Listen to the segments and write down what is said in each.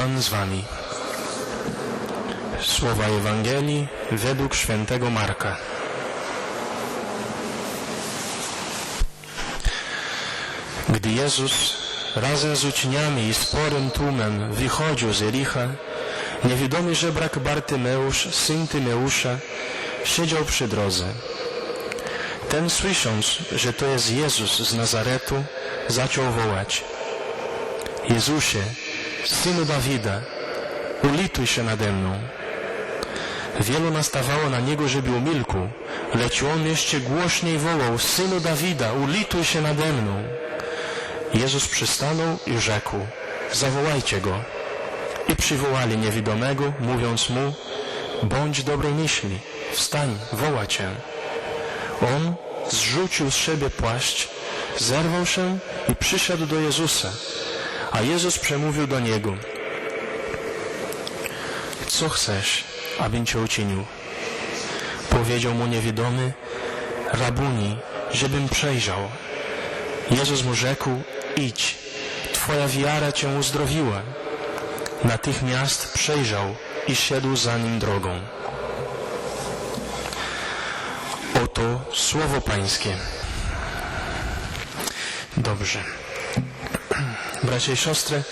Pan z wami. Słowa Ewangelii według świętego Marka. Gdy Jezus razem z uczniami i sporym tłumem wychodził z Jericha, niewidomy żebrak Bartymeusz, syn Tymeusza, siedział przy drodze. Ten słysząc, że to jest Jezus z Nazaretu, zaczął wołać. Jezusie, Synu Dawida, ulituj się nade mną. Wielu nastawało na Niego, żeby umilkł, lecz On jeszcze głośniej wołał, Synu Dawida, ulituj się nade mną. Jezus przystanął i rzekł, zawołajcie Go. I przywołali niewidomego, mówiąc Mu, bądź dobrej myśli, wstań, woła Cię. On zrzucił z siebie płaszcz, zerwał się i przyszedł do Jezusa. A Jezus przemówił do niego. Co chcesz, abym cię uczynił? Powiedział mu niewidomy, rabuni, żebym przejrzał. Jezus mu rzekł, idź, twoja wiara cię uzdrowiła. Natychmiast przejrzał i szedł za nim drogą. Oto słowo Pańskie. Dobrze. Bracia i siostry,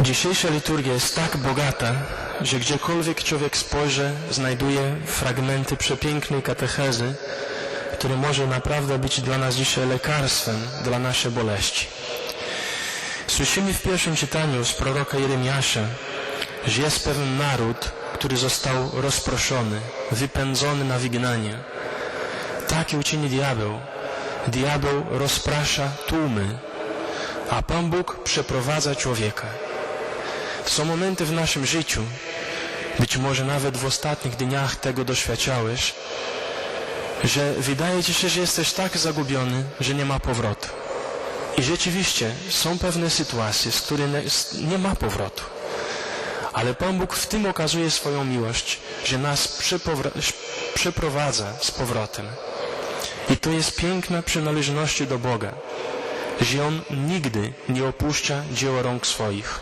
dzisiejsza liturgia jest tak bogata, że gdziekolwiek człowiek spojrzy, znajduje fragmenty przepięknej katechezy, które może naprawdę być dla nas dzisiaj lekarstwem dla naszej boleści. Słyszymy w pierwszym czytaniu z proroka Jeremiasza, że jest pewien naród, który został rozproszony, wypędzony na wygnanie. Taki uczyni diabeł. Diabeł rozprasza tłumy, a Pan Bóg przeprowadza człowieka. Są momenty w naszym życiu, być może nawet w ostatnich dniach tego doświadczałeś, że wydaje ci się, że jesteś tak zagubiony, że nie ma powrotu. I rzeczywiście są pewne sytuacje, z których nie- ma powrotu. Ale Pan Bóg w tym okazuje swoją miłość, że nas przeprowadza z powrotem. I to jest piękna przynależność do Boga, że On nigdy nie opuszcza dzieła rąk swoich.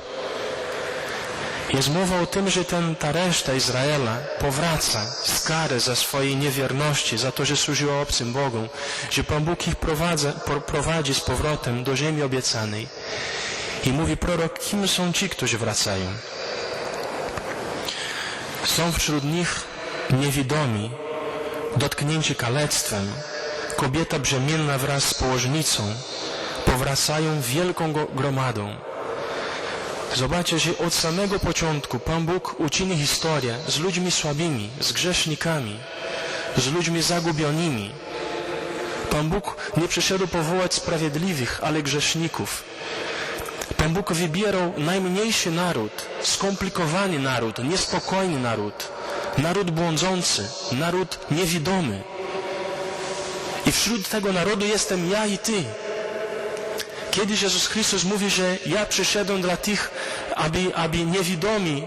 Jest mowa o tym, że ten, ta reszta Izraela powraca z kary za swojej niewierności, za to, że służyła obcym Bogom, że Pan Bóg ich prowadza, pro- prowadzi z powrotem do ziemi obiecanej. I mówi prorok, kim są ci, którzy wracają? Są wśród nich niewidomi, dotknięci kalectwem, kobieta brzemienna wraz z położnicą, powracają wielką gromadą. Zobaczcie, że od samego początku Pan Bóg uczyni historię z ludźmi słabymi, z grzesznikami, z ludźmi zagubionymi. Pan Bóg nie przyszedł powołać sprawiedliwych, ale grzeszników. Pan Bóg wybierał najmniejszy naród, skomplikowany naród, niespokojny naród, naród błądzący, naród niewidomy. I wśród tego narodu jestem ja i ty. Kiedyś Jezus Chrystus mówi, że ja przyszedłem dla tych, aby, aby niewidomi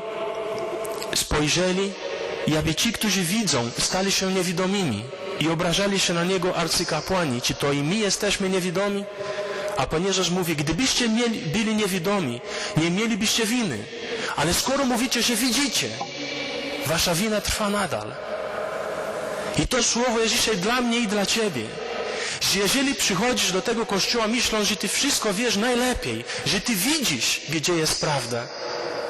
spojrzeli i aby ci, którzy widzą, stali się niewidomymi i obrażali się na Niego arcykapłani. Czy to i my jesteśmy niewidomi? A Pan mówi, gdybyście mieli, byli niewidomi, nie mielibyście winy. Ale skoro mówicie, że widzicie, wasza wina trwa nadal. I to słowo jest dzisiaj dla mnie i dla Ciebie. Że jeżeli przychodzisz do tego kościoła myśląc, że Ty wszystko wiesz najlepiej, że Ty widzisz, gdzie jest prawda,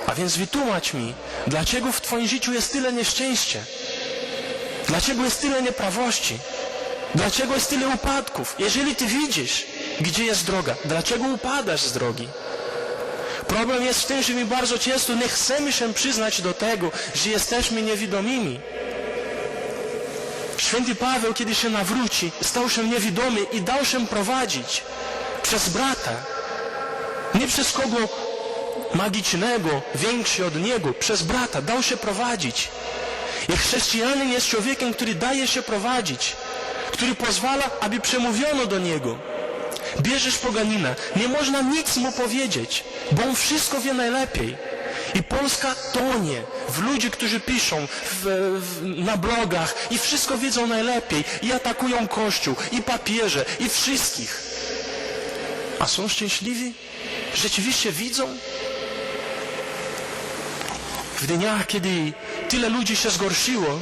a więc wytłumacz mi, dlaczego w Twoim życiu jest tyle nieszczęścia? Dlaczego jest tyle nieprawości? Dlaczego jest tyle upadków? Jeżeli Ty widzisz, gdzie jest droga, dlaczego upadasz z drogi? Problem jest w tym, że my bardzo często nie chcemy się przyznać do tego, że jesteśmy niewidomymi. Święty Paweł, kiedy się nawróci, stał się niewidomy i dał się prowadzić przez brata. Nie przez kogo magicznego, większy od niego, przez brata. Dał się prowadzić. I chrześcijanin jest człowiekiem, który daje się prowadzić, który pozwala, aby przemówiono do niego. Bierzesz poganina, nie można nic mu powiedzieć, bo on wszystko wie najlepiej. I Polska tonie w ludzi, którzy piszą w, w, na blogach i wszystko wiedzą najlepiej i atakują Kościół, i papieże, i wszystkich. A są szczęśliwi? Rzeczywiście widzą? w dniach, kiedy tyle ludzi się zgorszyło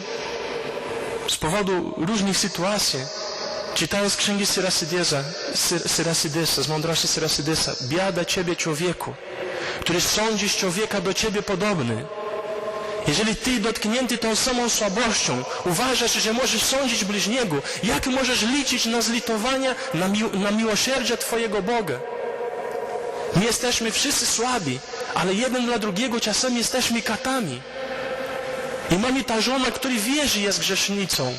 z powodu różnych sytuacji, czytając księgi Syrasidesa, Syr- Syrasidesa, z mądrości Syrasidesa, biada Ciebie człowieku, który sądzisz człowieka do Ciebie podobny. Jeżeli Ty dotknięty tą samą słabością uważasz, że możesz sądzić bliźniego, jak możesz liczyć na zlitowania, na, mi- na miłosierdzie Twojego Boga? My jesteśmy wszyscy słabi, ale jeden dla drugiego czasami jesteśmy katami. I mamy ta żona, która wie, że jest grzesznicą,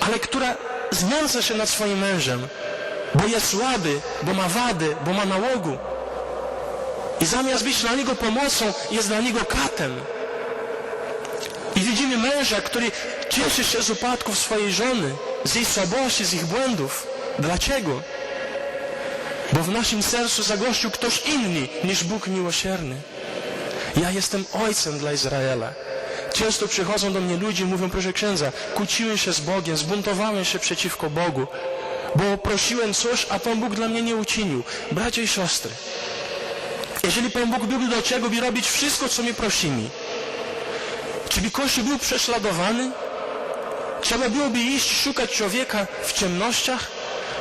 ale która znęca się nad swoim mężem, bo jest słaby, bo ma wady, bo ma nałogu. I zamiast być dla niego pomocą, jest dla niego katem. I widzimy męża, który cieszy się z upadków swojej żony, z jej słabości, z ich błędów. Dlaczego? Bo w naszym sercu zagościł ktoś inny niż Bóg miłosierny. Ja jestem ojcem dla Izraela. Często przychodzą do mnie ludzie i mówią, proszę księdza, kłóciłem się z Bogiem, zbuntowałem się przeciwko Bogu, bo prosiłem coś, a Pan Bóg dla mnie nie uczynił. Bracia i siostry, jeżeli Pan Bóg byłby do czego by robić wszystko, co my prosimy, czy by Kościół był prześladowany? Trzeba byłoby iść szukać człowieka w ciemnościach?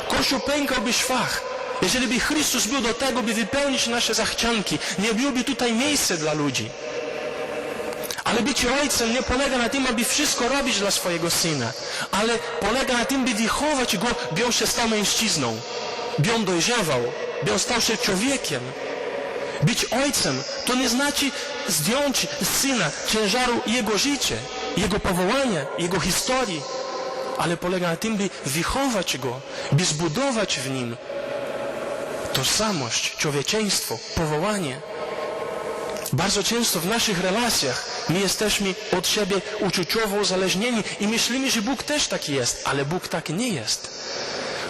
Kościół pękałby szwach. Jeżeli by Chrystus był do tego, by wypełnić nasze zachcianki, nie byłoby tutaj miejsca dla ludzi. Ale bycie ojcem nie polega na tym, aby wszystko robić dla swojego syna, ale polega na tym, by wychować go, by on się stał mężczyzną, by on dojrzewał, by on stał się człowiekiem. Być ojcem to nie znaczy zdjąć z syna ciężaru jego życia, jego powołania, jego historii, ale polega na tym, by wychować go, by zbudować w nim tożsamość, człowieczeństwo, powołanie. Bardzo często w naszych relacjach my jesteśmy od siebie uczuciowo uzależnieni i myślimy, że Bóg też taki jest, ale Bóg taki nie jest.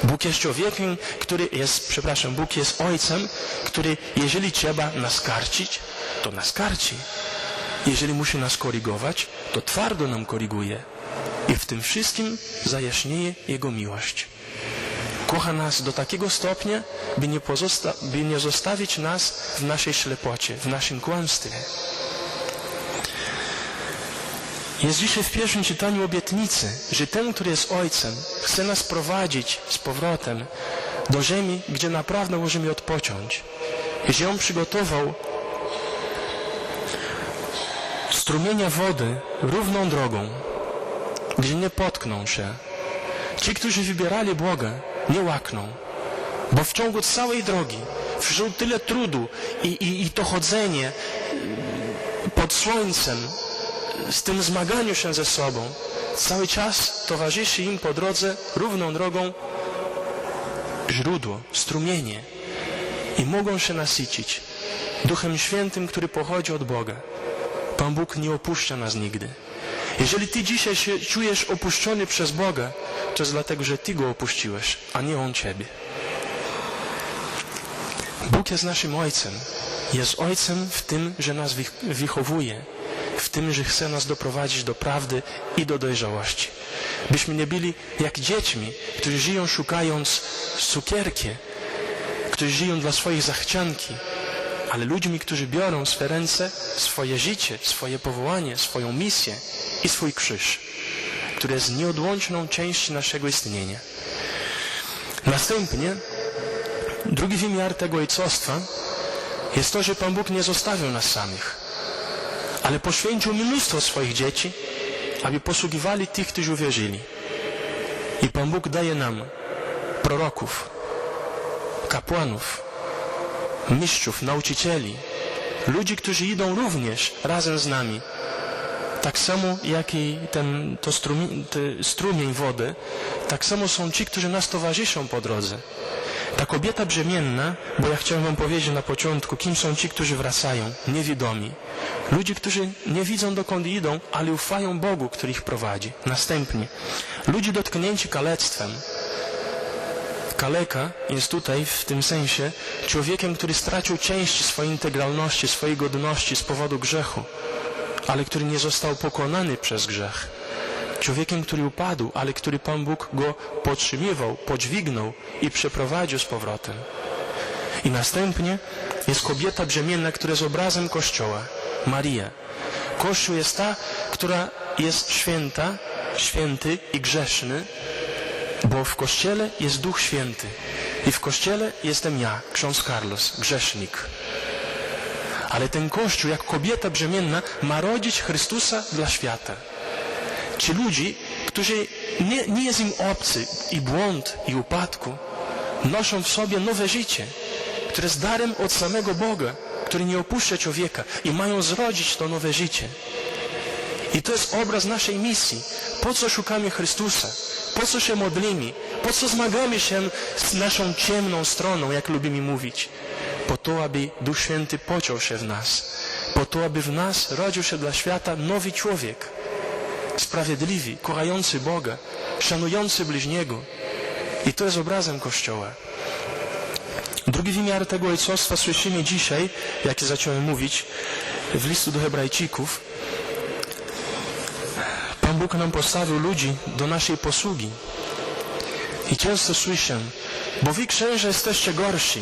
Bóg jest człowiekiem, który jest, przepraszam, Bóg jest ojcem, który jeżeli trzeba nas karcić, to nas karci. Jeżeli musi nas korygować, to twardo nam koryguje. I w tym wszystkim zajaśnieje Jego miłość. Kocha nas do takiego stopnia, by nie, by nie zostawić nas w naszej ślepocie, w naszym kłamstwie. Jest dzisiaj w pierwszym czytaniu obietnicy, że ten, który jest Ojcem, chce nas prowadzić z powrotem do ziemi, gdzie naprawdę możemy odpocząć. Że On przygotował strumienia wody równą drogą, gdzie nie potkną się. Ci, którzy wybierali Boga, nie łakną, bo w ciągu całej drogi, wśród tyle trudu i, i, i to chodzenie pod słońcem, z tym zmaganiu się ze sobą, cały czas towarzyszy im po drodze równą drogą źródło, strumienie i mogą się nasycić Duchem Świętym, który pochodzi od Boga. Pan Bóg nie opuszcza nas nigdy. Jeżeli Ty dzisiaj się czujesz opuszczony przez Boga, to jest dlatego, że Ty Go opuściłeś, a nie On Ciebie. Bóg jest naszym Ojcem. Jest Ojcem w tym, że nas wych- wychowuje, w tym, że chce nas doprowadzić do prawdy i do dojrzałości. Byśmy nie byli jak dziećmi, którzy żyją szukając cukierki, którzy żyją dla swoich zachcianki, ale ludźmi, którzy biorą w swe ręce swoje życie, swoje powołanie, swoją misję i swój krzyż, który jest nieodłączną częścią naszego istnienia. Następnie drugi wymiar tego ojcostwa jest to, że Pan Bóg nie zostawił nas samych, ale poświęcił mnóstwo swoich dzieci, aby posługiwali tych, którzy uwierzyli. I Pan Bóg daje nam proroków, kapłanów, mistrzów, nauczycieli, ludzi, którzy idą również razem z nami. Tak samo jak i ten to strumi, te strumień wody, tak samo są ci, którzy nas towarzyszą po drodze. Ta kobieta brzemienna, bo ja chciałem wam powiedzieć na początku, kim są ci, którzy wracają, niewidomi. Ludzie, którzy nie widzą dokąd idą, ale ufają Bogu, który ich prowadzi. Następnie, ludzie dotknięci kalectwem, Kaleka jest tutaj w tym sensie człowiekiem, który stracił część swojej integralności, swojej godności z powodu grzechu, ale który nie został pokonany przez grzech. Człowiekiem, który upadł, ale który Pan Bóg go podtrzymywał, podźwignął i przeprowadził z powrotem. I następnie jest kobieta brzemienna, która jest obrazem Kościoła, Maria. Kościół jest ta, która jest święta, święty i grzeszny, bo w Kościele jest Duch Święty. I w Kościele jestem ja, ksiądz Carlos, grzesznik. Ale ten Kościół, jak kobieta brzemienna, ma rodzić Chrystusa dla świata. Ci ludzi, którzy nie, nie jest im obcy i błąd, i upadku, noszą w sobie nowe życie, które jest darem od samego Boga, który nie opuszcza człowieka i mają zrodzić to nowe życie. I to jest obraz naszej misji. Po co szukamy Chrystusa? Po co się modlimy? Po co zmagamy się z naszą ciemną stroną, jak lubimy mówić? Po to, aby Duch Święty pociął się w nas. Po to, aby w nas rodził się dla świata nowy człowiek. Sprawiedliwy, kochający Boga, szanujący bliźniego. I to jest obrazem Kościoła. Drugi wymiar tego ojcostwa słyszymy dzisiaj, jak zacząłem mówić, w listu do Hebrajczyków. Pan Bóg nam postawił ludzi do naszej posługi. I często słyszę, bo wy księża jesteście gorsi,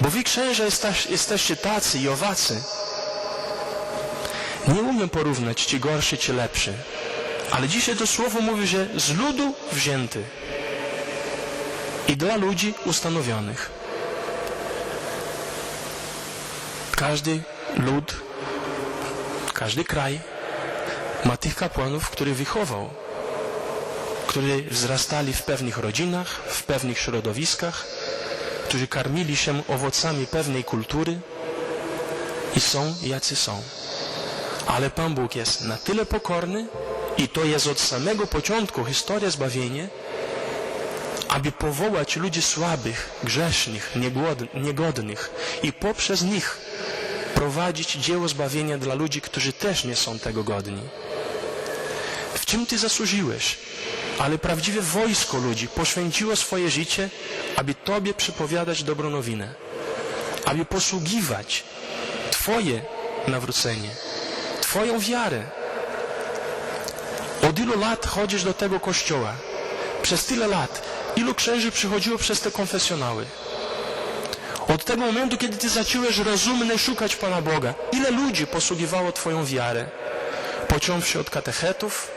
bo wy księża jesteś, jesteście tacy i owacy. Nie umiem porównać ci gorszy, ci lepszy. Ale dzisiaj to słowo mówi, że z ludu wzięty i dla ludzi ustanowionych. Każdy lud, każdy kraj ma tych kapłanów, których wychował, którzy wzrastali w pewnych rodzinach, w pewnych środowiskach, którzy karmili się owocami pewnej kultury i są jacy są. Ale Pan Bóg jest na tyle pokorny i to jest od samego początku historia zbawienia, aby powołać ludzi słabych, grzesznych, niegodnych i poprzez nich prowadzić dzieło zbawienia dla ludzi, którzy też nie są tego godni. W czym Ty zasłużyłeś? Ale prawdziwe wojsko ludzi poświęciło swoje życie, aby Tobie przypowiadać dobrą nowinę, aby posługiwać Twoje nawrócenie, Twoją wiarę. Od ilu lat chodzisz do tego kościoła? Przez tyle lat. Ilu księży przychodziło przez te konfesjonały? Od tego momentu, kiedy Ty zacząłeś rozumnie szukać Pana Boga, ile ludzi posługiwało Twoją wiarę? Począwszy od katechetów,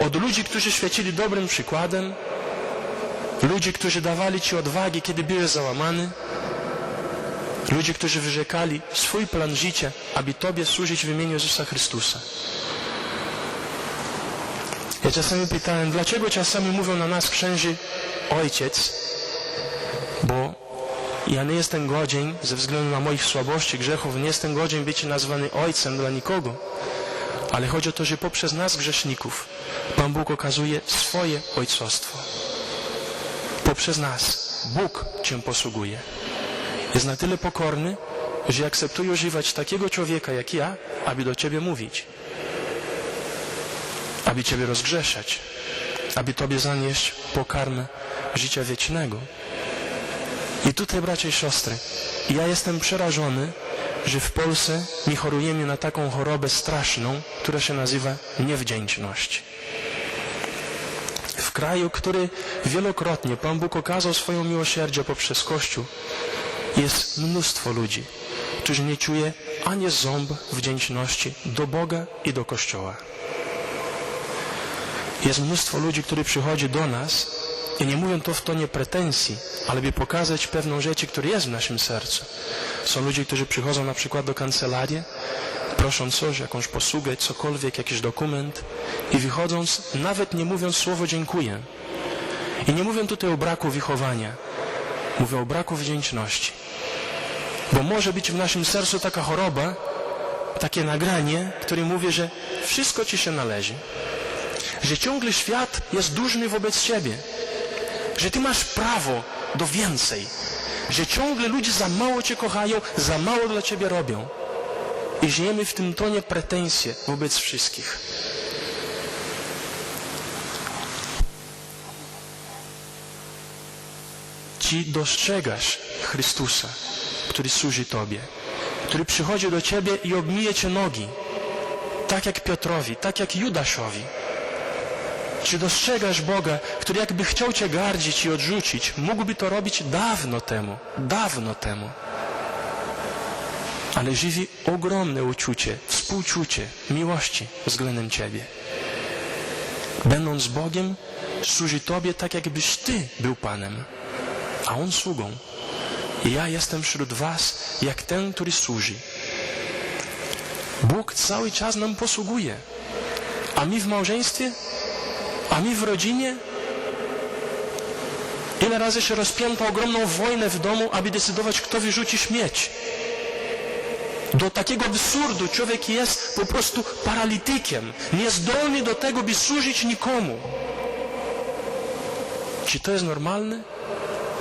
od ludzi, którzy świecili dobrym przykładem, ludzi, którzy dawali Ci odwagi, kiedy byłeś załamany, ludzi, którzy wyrzekali swój plan życia, aby Tobie służyć w imieniu Jezusa Chrystusa. Ja czasami pytałem, dlaczego czasami mówią na nas księży ojciec, bo ja nie jestem godzien, ze względu na moich słabości, grzechów, nie jestem godzien być nazwany ojcem dla nikogo. Ale chodzi o to, że poprzez nas, grzeszników, Pan Bóg okazuje swoje ojcostwo. Poprzez nas Bóg Cię posługuje. Jest na tyle pokorny, że akceptuje używać takiego człowieka jak ja, aby do Ciebie mówić. Aby Ciebie rozgrzeszać. Aby Tobie zanieść pokarm życia wiecznego. I tutaj, bracia i siostry, ja jestem przerażony, że w Polsce my chorujemy na taką chorobę straszną, która się nazywa niewdzięczność. W kraju, który wielokrotnie Pan Bóg okazał swoją miłosierdzie poprzez Kościół, jest mnóstwo ludzi, którzy nie czuje ani ząb wdzięczności do Boga i do Kościoła. Jest mnóstwo ludzi, którzy przychodzi do nas i nie mówią to w tonie pretensji, ale by pokazać pewną rzecz, która jest w naszym sercu. Są ludzie, którzy przychodzą na przykład do kancelarii, proszą coś, jakąś posługę, cokolwiek, jakiś dokument i wychodząc, nawet nie mówiąc słowo dziękuję. I nie mówią tutaj o braku wychowania, mówią o braku wdzięczności. Bo może być w naszym sercu taka choroba, takie nagranie, które mówi, że wszystko ci się należy. Że ciągle świat jest dłużny wobec ciebie. Że ty masz prawo do więcej. Że ciągle ludzie za mało cię kochają, za mało dla ciebie robią. I żyjemy w tym tonie pretensje wobec wszystkich. Ci dostrzegasz Chrystusa, który służy Tobie, który przychodzi do Ciebie i obmije Cię nogi, tak jak Piotrowi, tak jak Judaszowi. Czy dostrzegasz Boga, który jakby chciał Cię gardzić i odrzucić, mógłby to robić dawno temu, dawno temu. ale żywi ogromne uczucie, współczucie, miłości względem Ciebie. Będąc Bogiem, służy Tobie tak, jakbyś Ty był Panem, a On sługą. I ja jestem wśród Was jak ten, który służy. Bóg cały czas nam posługuje. A my w małżeństwie? A my w rodzinie? Ile razy się rozpięto ogromną wojnę w domu, aby decydować, kto wyrzuci śmieć? Do takiego absurdu człowiek jest po prostu paralitykiem, niezdolny do tego, by służyć nikomu. Czy to jest normalne?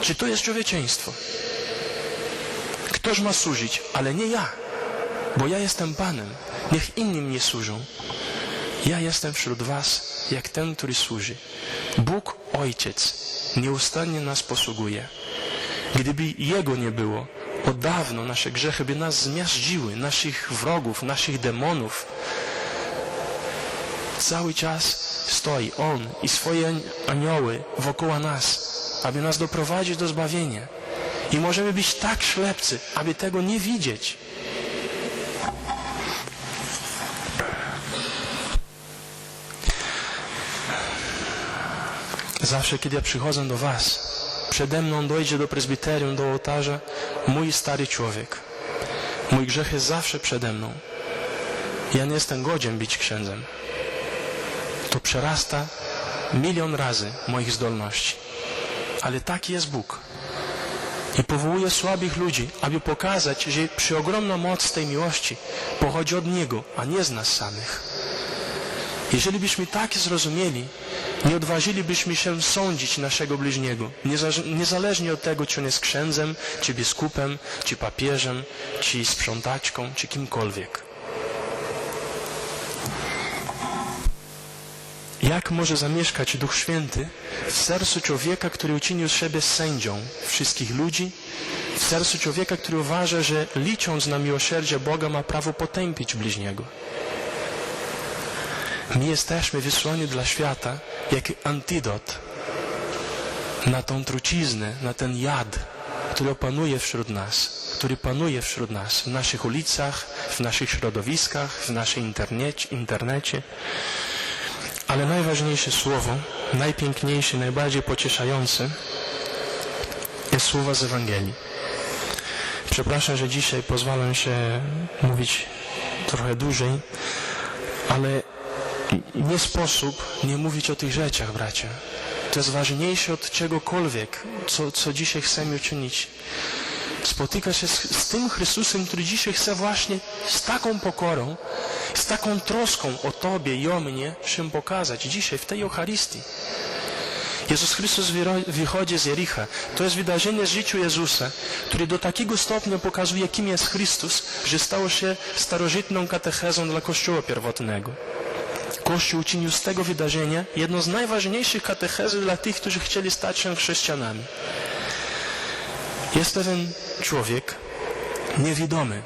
Czy to jest człowieczeństwo? Ktoś ma służyć, ale nie ja, bo ja jestem Panem. Niech inni mnie służą. Ja jestem wśród was jak ten, który służy. Bóg Ojciec nieustannie nas posługuje. Gdyby Jego nie było, od dawno nasze grzechy by nas zmiażdżyły, naszych wrogów, naszych demonów. Cały czas stoi On i swoje anioły wokoło nas, aby nas doprowadzić do zbawienia. I możemy być tak ślepcy, aby tego nie widzieć. Zawsze, kiedy ja przychodzę do Was, przede mną dojdzie do prezbiterium, do ołtarza mój stary człowiek. Mój grzech jest zawsze przede mną. Ja nie jestem godzien być księdzem. To przerasta milion razy moich zdolności. Ale taki jest Bóg. I powołuje słabych ludzi, aby pokazać, że przeogromna moc tej miłości pochodzi od Niego, a nie z nas samych. Jeżeli byśmy tak zrozumieli, nie odważylibyśmy się sądzić naszego bliźniego, nieza- niezależnie od tego, czy on jest księdzem, czy biskupem, czy papieżem, czy sprzątaczką, czy kimkolwiek. Jak może zamieszkać Duch Święty w sercu człowieka, który uczynił siebie sędzią wszystkich ludzi, w sercu człowieka, który uważa, że licząc na miłosierdzie Boga ma prawo potępić bliźniego? My jesteśmy wysłani dla świata jak antidot na tą truciznę, na ten jad, który opanuje wśród nas, który panuje wśród nas, w naszych ulicach, w naszych środowiskach, w naszym internecie, internecie. Ale najważniejsze słowo, najpiękniejsze, najbardziej pocieszające jest słowo z Ewangelii. Przepraszam, że dzisiaj pozwalam się mówić trochę dłużej, ale nie sposób nie mówić o tych rzeczach, bracia. To jest ważniejsze od czegokolwiek, co, co dzisiaj chcemy uczynić. Spotyka się z, z tym Chrystusem, który dzisiaj chce właśnie z taką pokorą, z taką troską o Tobie i o mnie się pokazać dzisiaj w tej Eucharystii. Jezus Chrystus wychodzi z Jericha. To jest wydarzenie z życiu Jezusa, który do takiego stopnia pokazuje, kim jest Chrystus, że stało się starożytną katechezą dla Kościoła pierwotnego. Kościół uczynił z tego wydarzenia jedno z najważniejszych katechezy dla tych, którzy chcieli stać się chrześcijanami. Jest pewien człowiek niewidomy.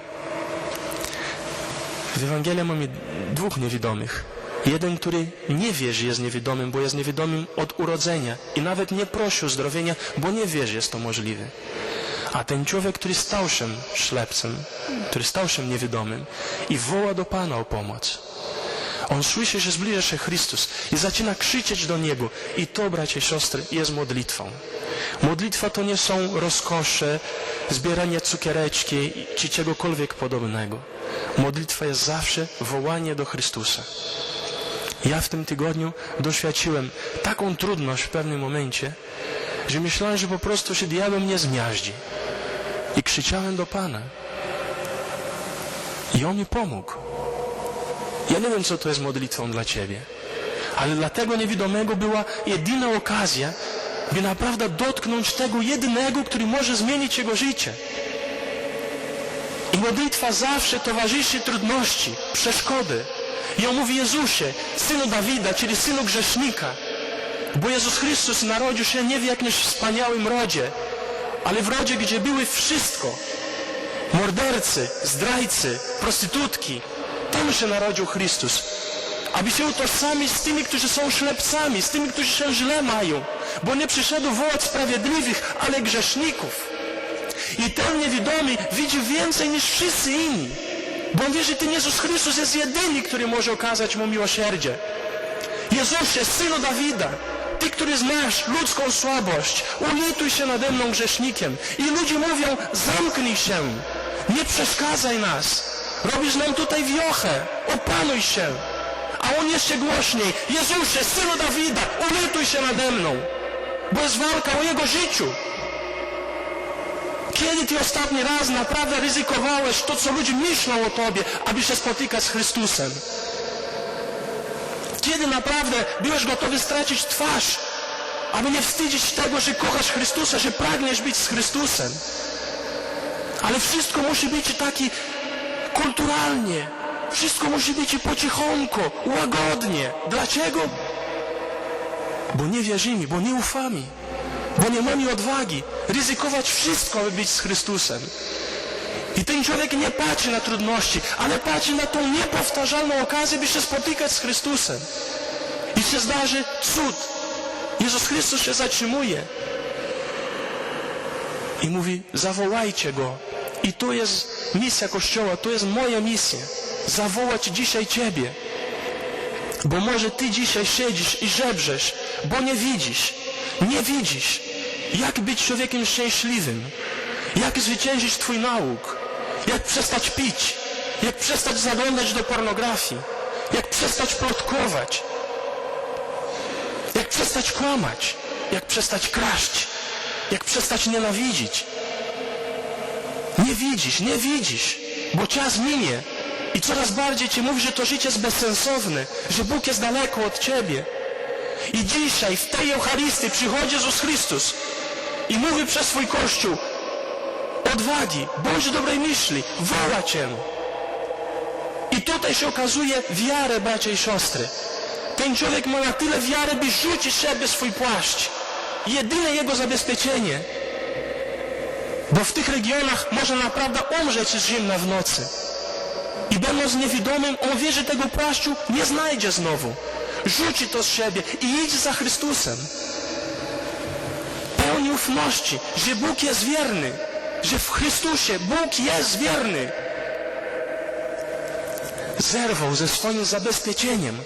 W Ewangelii mamy dwóch niewidomych. Jeden, który nie wie, że jest niewidomym, bo jest niewidomym od urodzenia i nawet nie prosi o zdrowienia, bo nie wie, że jest to możliwe. A ten człowiek, który stał się ślepcem, który stał się niewidomym i woła do Pana o pomoc. On słyszy, że zbliża się Chrystus i zaczyna krzyczeć do Niego. I to, bracia i siostry, jest modlitwą. Modlitwa to nie są rozkosze, zbieranie cukiereczki czy czegokolwiek podobnego. Modlitwa jest zawsze wołanie do Chrystusa. Ja w tym tygodniu doświadczyłem taką trudność w pewnym momencie, że myślałem, że po prostu się diabeł mnie zmiażdzi. I krzyczałem do Pana. I On mi pomógł. Ja nie wiem, co to jest modlitwą dla Ciebie, ale dla tego niewidomego była jedyna okazja, by naprawdę dotknąć tego jedynego, który może zmienić jego życie. I modlitwa zawsze towarzyszy trudności, przeszkody. I on mówi Jezusie, synu Dawida, czyli synu grzesznika. Bo Jezus Chrystus narodził się nie w jakimś wspaniałym rodzie, ale w rodzie, gdzie były wszystko. Mordercy, zdrajcy, prostytutki. Tam się narodził Chrystus. Aby się utożsamić z tymi, którzy są ślepcami, z tymi, którzy się źle mają. Bo nie przyszedł wołać sprawiedliwych, ale grzeszników. I ten niewidomy widzi więcej niż wszyscy inni. Bo wie, że ten Jezus Chrystus jest jedyny, który może okazać mu miłosierdzie. Jezusie, Synu Dawida, Ty, który znasz ludzką słabość, ulituj się nade mną grzesznikiem. I ludzie mówią, zamknij się, nie przeszkadzaj nas. Robisz nam tutaj wiochę, opanuj się. A on jeszcze głośniej, Jezusie, Synu Dawida, ulituj się nade mną. Bo jest walka o Jego życiu. Kiedy Ty ostatni raz naprawdę ryzykowałeś to, co ludzie myślą o Tobie, aby się spotykać z Chrystusem? Kiedy naprawdę byłeś gotowy stracić twarz, aby nie wstydzić tego, że kochasz Chrystusa, że pragniesz być z Chrystusem? Ale wszystko musi być taki kulturalnie. Wszystko musi być po cichonku, łagodnie. Dlaczego? Bo nie wierzymy, bo nie ufamy, bo nie mamy odwagi ryzykować wszystko, aby być z Chrystusem. I ten człowiek nie patrzy na trudności, ale patrzy na tą niepowtarzalną okazję, by się spotykać z Chrystusem. I się zdarzy cud. Jezus Chrystus się zatrzymuje i mówi, zawołajcie Go. I tu jest misja Kościoła, to jest moja misja. Zawołać dzisiaj Ciebie. Bo może Ty dzisiaj siedzisz i żebrzesz, bo nie widzisz, nie widzisz, jak być człowiekiem szczęśliwym, jak zwyciężyć Twój nauk, jak przestać pić, jak przestać zaglądać do pornografii, jak przestać plotkować, jak przestać kłamać, jak przestać kraść, jak przestać nienawidzić. Nie widzisz, nie widzisz, bo czas minie i coraz bardziej Ci mówi, że to życie jest bezsensowne, że Bóg jest daleko od Ciebie. I dzisiaj w tej Eucharystii przychodzi Jezus Chrystus i mówi przez swój Kościół odwagi, bądź dobrej myśli, woła Cię. I tutaj się okazuje wiarę, bracia i siostry. Ten człowiek ma na tyle wiary, by rzucić sobie swój płaszcz. Jedyne jego zabezpieczenie. Bo w tych regionach może naprawdę umrzeć z zimna w nocy. I będąc niewidomym, on wie, że tego płaszczu nie znajdzie znowu. Rzuci to z siebie i idź za Chrystusem. Pełni ufności, że Bóg jest wierny, że w Chrystusie Bóg jest wierny. Zerwał ze swoim zabezpieczeniem.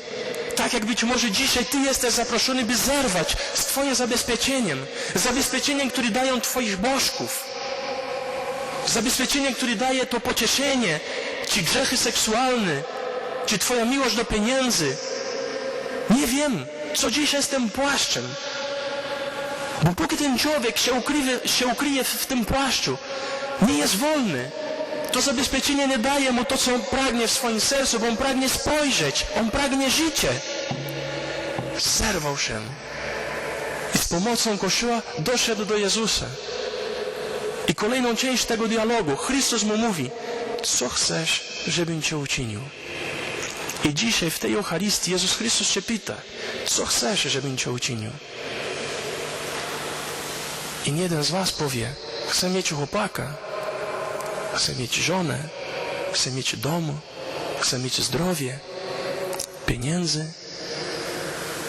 Tak jak być może dzisiaj Ty jesteś zaproszony, by zerwać z Twoim zabezpieczeniem. Zabezpieczeniem, które dają Twoich bożków. Zabezpieczeniem, które daje to pocieszenie, Ci grzechy seksualne, czy Twoja miłość do pieniędzy. Nie wiem, co dzisiaj jest tym płaszczem. Bo póki ten człowiek się ukryje, się ukryje w tym płaszczu, nie jest wolny. To zabezpieczenie nie daje mu to, co on pragnie w swoim sercu, bo on pragnie spojrzeć, on pragnie życie. Zerwał się i z pomocą Kościoła doszedł do Jezusa. I kolejną część tego dialogu Chrystus mu mówi, co chcesz, żebym Cię uczynił? I dzisiaj w tej Eucharystii Jezus Chrystus się pyta, co chcesz, żebym Cię uczynił? I nie jeden z Was powie, chcę mieć chłopaka, chcę mieć żonę, chcę mieć dom, chcę mieć zdrowie, pieniędzy,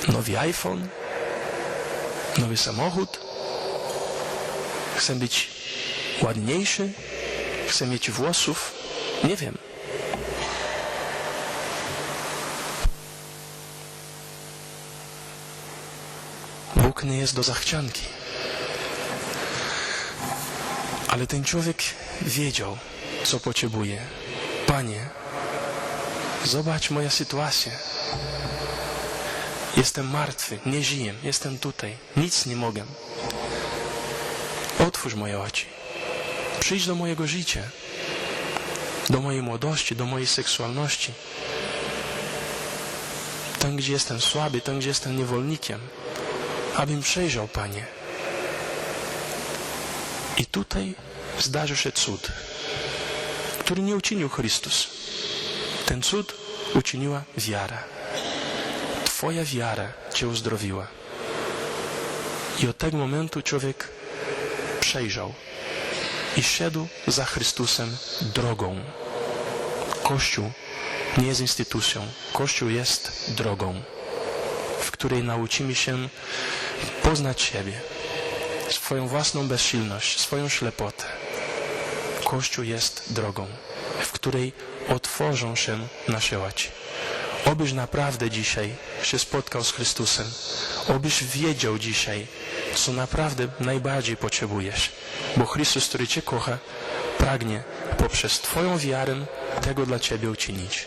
nowy iPhone, nowy samochód, chcę być ładniejszy, chcę mieć włosów, nie wiem. Nie jest do zachcianki. Ale ten człowiek wiedział, co potrzebuje. Panie, zobacz moja sytuacja. Jestem martwy, nie żyję, jestem tutaj, nic nie mogę. Otwórz moje oczy. Przyjdź do mojego życia, do mojej młodości, do mojej seksualności. Tam, gdzie jestem słaby, tam, gdzie jestem niewolnikiem, abym przejrzał, Panie. I tutaj zdarzył się cud, który nie uczynił Chrystus. Ten cud uczyniła wiara. Twoja wiara Cię uzdrowiła. I od tego momentu człowiek przejrzał i szedł za Chrystusem drogą. Kościół nie jest instytucją. Kościół jest drogą, w której nauczymy się poznać siebie, swoją własną bezsilność, swoją ślepotę, Kościół jest drogą, w której otworzą się nasze łaci. Obyś naprawdę dzisiaj się spotkał z Chrystusem. Obyś wiedział dzisiaj, co naprawdę najbardziej potrzebujesz. Bo Chrystus, który Cię kocha, pragnie poprzez Twoją wiarę tego dla Ciebie uczynić.